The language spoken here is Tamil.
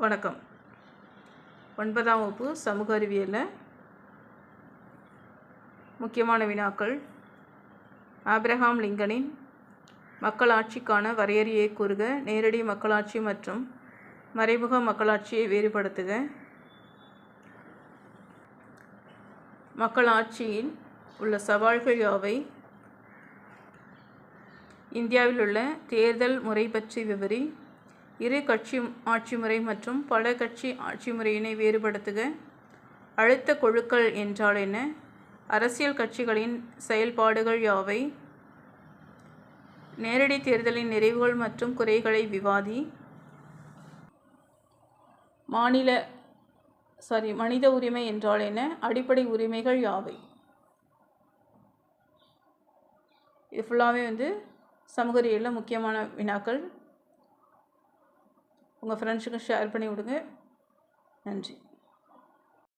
வணக்கம். ஒன்பதாம் வகுப்பு சமூக அறிவியலில். முக்கியமான வினாக்கள். ஆப்ரஹாம் லிங்கனின் மக்களாட்சிக்கான வரையறையை கூறுக நேரடி மக்களாட்சி மற்றும் மறைமுக மக்களாட்சியை வேறுபடுத்துக. மக்களாட்சியில் உள்ள சவால்கள் யாவை? இந்தியாவில் உள்ள தேர்தல் முறை பற்றி விவரி இரு கட்சி ஆட்சி முறை மற்றும் பல கட்சி ஆட்சி முறையினை வேறுபடுத்துக. அழுத்த குழுக்கள் என்றால் என்ன? அரசியல் கட்சிகளின் செயல்பாடுகள் யாவை? நேரடி தேர்தலின் நிறைவுகள் மற்றும் குறைகளை விவாதி. மாநில சாரி மனித உரிமை என்றால் என்ன? அடிப்படை உரிமைகள் யாவை? இது ஃபுல்லாகவே வந்து சமூக முக்கியமான வினாக்கள். உங்கள் ஃப்ரெண்ட்ஸுக்கும் ஷேர் பண்ணி விடுங்க. நன்றி.